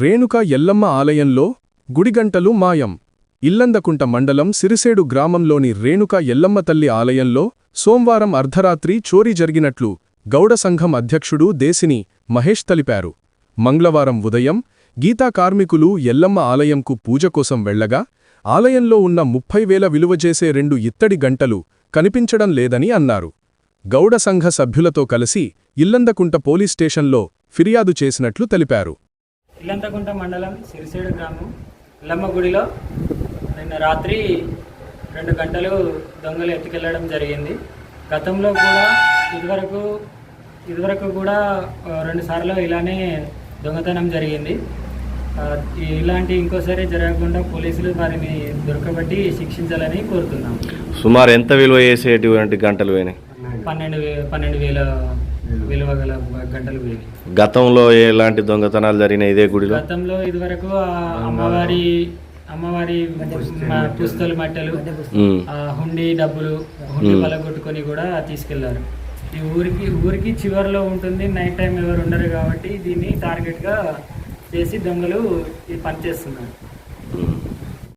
రేణుక ఎల్లమ్మ ఆలయంలో గుడిగంటలు మాయం. ఇల్లందకుంట మండలం సిరిసేడు గ్రామంలోని రేణుక ఎల్లమ్మ తల్లి ఆలయంలో సోమవారం అర్ధరాత్రి చోరీ జరిగినట్లు గౌడ సంఘం అధ్యక్షుడు దేశిని మహేష్ తెలిపారు. మంగళవారం ఉదయం గీతా కార్మికులు ఎల్లమ్మ ఆలయంకు పూజ కోసం వెళ్ళగా ఆలయంలో ఉన్న ముప్పై వేల విలువజేసే రెండు ఇత్తడి గంటలు కనిపించడం లేదని అన్నారు. గౌడ సంఘ సభ్యులతో కలిసి ఇల్లందకుంట పోలీస్ స్టేషన్లో ఫిర్యాదు చేసినట్లు తెలిపారు. ఇల్లంతకుంట మండలం సిరిసేడు గ్రామం. ఎల్లమ్మ గుడిలో నిన్న రాత్రి రెండు గంటలు దొంగలు ఎత్తుకెళ్ళడం జరిగింది. గతంలో కూడా ఇదివరకు ఇదివరకు కూడా రెండు సార్లు ఇలానే దొంగతనం జరిగింది. ఇలాంటి ఇంకోసారి జరగకుండా పోలీసులు వారిని దొరకబట్టి శిక్షించాలని కోరుతున్నాం. సుమారు ఎంత విలువ చేసేటువంటి గంటలు పన్నెండు పన్నెండు వేల విలువ గల గంటలు గతంలో ఎలాంటి దొంగతనాలు జరిగినాయి ఇదే గుడిలో? గతంలో ఇదివరకు అమ్మవారి అమ్మవారి పుస్తలు మట్టెలు హుండీ డబ్బులు హుండీ పలగొట్టుకొని కూడా తీసుకెళ్ళారు. ఈ ఊరికి ఊరికి చివరిలో ఉంటుంది నైట్ టైం ఎవరు ఉండరు కాబట్టి దీన్ని టార్గెట్గా చేసి దొంగలు ఈ పని చేస్తున్నారు. ఉమ్.